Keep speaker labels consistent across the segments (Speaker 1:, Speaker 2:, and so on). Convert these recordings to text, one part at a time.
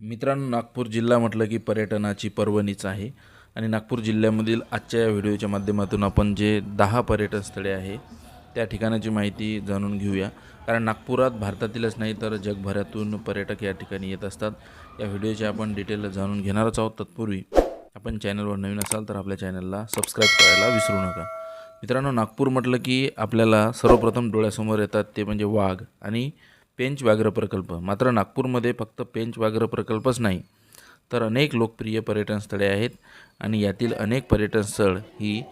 Speaker 1: मित्रांनो नागपूर जिल्हा म्हटलं की पर्यटनाची पर्वणीच आहे. आणि नागपूर जिल्ह्यामधील आजच्या या व्हिडिओच्या माध्यमातून आपण जे दहा पर्यटन स्थळे आहे त्या ठिकाणाची माहिती जाणून घेऊया. कारण नागपुरात भारतातीलच नाही तर जगभरातून पर्यटक या ठिकाणी येत असतात. या व्हिडिओचे आपण डिटेल जाणून घेणारच आहोत. तत्पूर्वी आपण चॅनलवर नवीन असाल तर आपल्या चॅनलला सबस्क्राईब करायला विसरू नका. मित्रांनो नागपूर म्हटलं की आपल्याला सर्वप्रथम डोळ्यासमोर येतात ते म्हणजे वाघ आणि पेंच व्याघ्र प्रकल्प. मात्र नागपूरमध्ये फक्त पेंच व्याघ्र प्रकल्पच नाही तर अनेक लोकप्रिय पर्यटन स्थळे आहेत आणि यातील अनेक पर्यटन स्थळ ही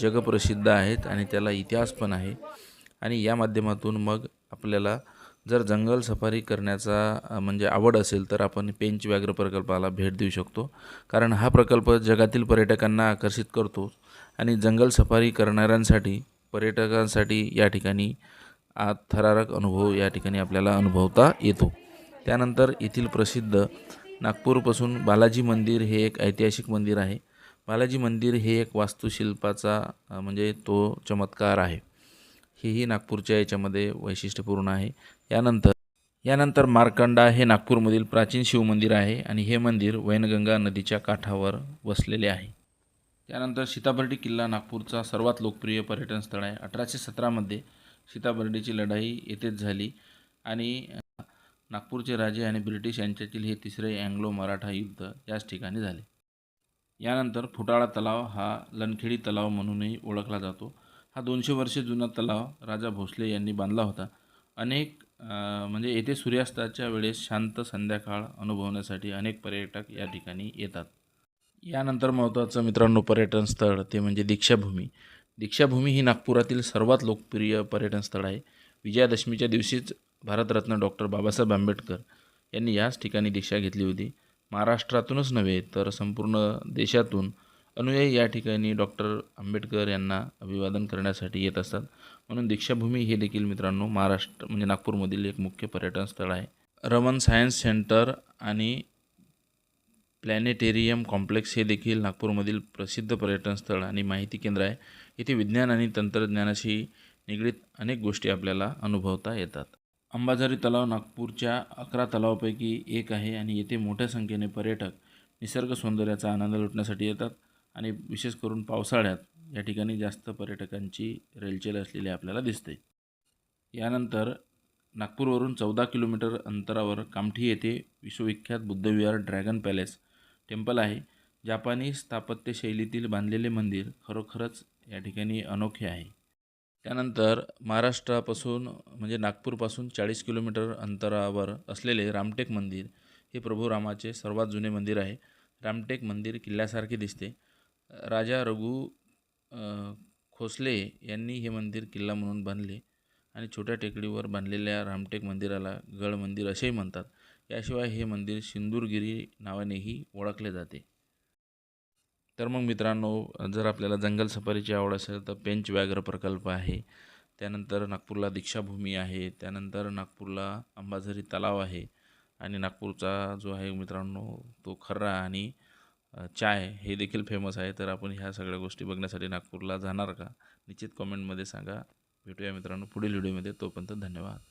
Speaker 1: जगप्रसिद्ध आहेत आणि त्याला इतिहास पण आहे. आणि या माध्यमातून मग आपल्याला जर जंगल सफारी करण्याचा म्हणजे आवड असेल तर आपण पेंच व्याघ्र प्रकल्पाला भेट देऊ शकतो. कारण हा प्रकल्प जगातील पर्यटकांना आकर्षित करतो आणि जंगल सफारी करणाऱ्यांसाठी पर्यटकांसाठी या ठिकाणी हा थरारक अनुभव या ठिकाणी आपल्याला अनुभवता येतो. त्यानंतर येथील प्रसिद्ध नागपूरपासून बालाजी मंदिर हे एक ऐतिहासिक मंदिर आहे. बालाजी मंदिर हे एक वास्तुशिल्पाचा म्हणजे तो चमत्कार आहे. हेही नागपूरच्या याच्यामध्ये वैशिष्ट्यपूर्ण आहे. यानंतर यानंतर मार्कंडा हे नागपूरमधील प्राचीन शिवमंदिर आहे आणि हे मंदिर वैनगंगा नदीच्या काठावर वसलेले आहे. त्यानंतर सीताबर्डी किल्ला नागपूरचा सर्वात लोकप्रिय पर्यटन स्थळ आहे. अठराशे सतरामध्ये सीताबर्डीची लढाई येथेच झाली आणि नागपूरचे राजे आणि ब्रिटिश यांच्यातील हे तिसरे अँग्लो मराठा युद्ध याच ठिकाणी झाले. यानंतर फुटाळा तलाव हा लनखेडी तलाव म्हणूनही ओळखला जातो. हा दोनशे वर्षे जुना तलाव राजा भोसले यांनी बांधला होता. अनेक म्हणजे येथे सूर्यास्ताच्या वेळेस शांत संध्याकाळ अनुभवण्यासाठी अनेक पर्यटक या ठिकाणी येतात. यानंतर महत्त्वाचं मित्रांनो पर्यटन स्थळ ते म्हणजे दीक्षाभूमी. दीक्षाभूमी ही नागपुरातील सर्वात लोकप्रिय पर्यटन स्थळ आहे. विजयादशमीच्या दिवशीच भारतरत्न डॉक्टर बाबासाहेब आंबेडकर यांनी याच ठिकाणी दीक्षा घेतली होती. महाराष्ट्रातूनच नव्हे तर संपूर्ण देशातून अनुयायी या ठिकाणी डॉक्टर आंबेडकर यांना अभिवादन करण्यासाठी येत असतात. म्हणून दीक्षाभूमी हे देखील मित्रांनो महाराष्ट्र म्हणजे नागपूरमधील एक मुख्य पर्यटन स्थळ आहे. रमन सायन्स सेंटर आणि प्लॅनेटेरियम कॉम्प्लेक्स हे देखील नागपूरमधील प्रसिद्ध पर्यटन स्थळ आणि माहिती केंद्र आहे. इथे विज्ञान आणि तंत्रज्ञानाशी निगडीत अनेक गोष्टी आपल्याला अनुभवता येतात. अंबाझरी तलाव नागपूरच्या अकरा तलावापैकी एक आहे आणि येथे मोठ्या संख्येने पर्यटक निसर्ग सौंदर्याचा आनंद लुटण्यासाठी येतात आणि विशेष करून पावसाळ्यात या ठिकाणी जास्त पर्यटकांची रेलचेल असलेली आपल्याला दिसते. यानंतर नागपूरवरून चौदा किलोमीटर अंतरावर कामठी येथे विश्वविख्यात बुद्धविहार ड्रॅगन पॅलेस टेम्पल आहे. जापानी स्थापत्यशैलीतील बांधलेले मंदिर खरोखरच या ठिकाणी अनोखे आहे. त्यानंतर महाराष्ट्रापासून म्हणजे नागपूरपासून चाळीस किलोमीटर अंतरावर असलेले रामटेक मंदिर हे प्रभू रामाचे सर्वात जुने मंदिर आहे. रामटेक मंदिर किल्ल्यासारखे दिसते. राजा रघु खोसले यांनी हे मंदिर किल्ला म्हणून बांधले आणि छोट्या टेकडीवर बांधलेल्या रामटेक मंदिराला गड मंदिर असेही म्हणतात. त्याशिवाय हे मंदिर सिंदूरगिरी नावानेही ओळखले जाते. तर मग मित्रांनो जर आपल्याला जंगल सफारीची आवड असेल तर पेंच व्याघ्र प्रकल्प आहे. त्यानंतर नागपूरला दीक्षाभूमी आहे. त्यानंतर नागपूरला अंबाझरी तलाव आहे. आणि नागपूरचा जो आहे मित्रांनो तो खर्रा आणि चाय हे देखील फेमस आहे. तर आपण ह्या सगळ्या गोष्टी बघण्यासाठी नागपूरला जाणार का? निश्चित कॉमेंटमध्ये सांगा. भेटूया मित्रांनो पुढील व्हिडिओमध्ये तोपर्यंत धन्यवाद.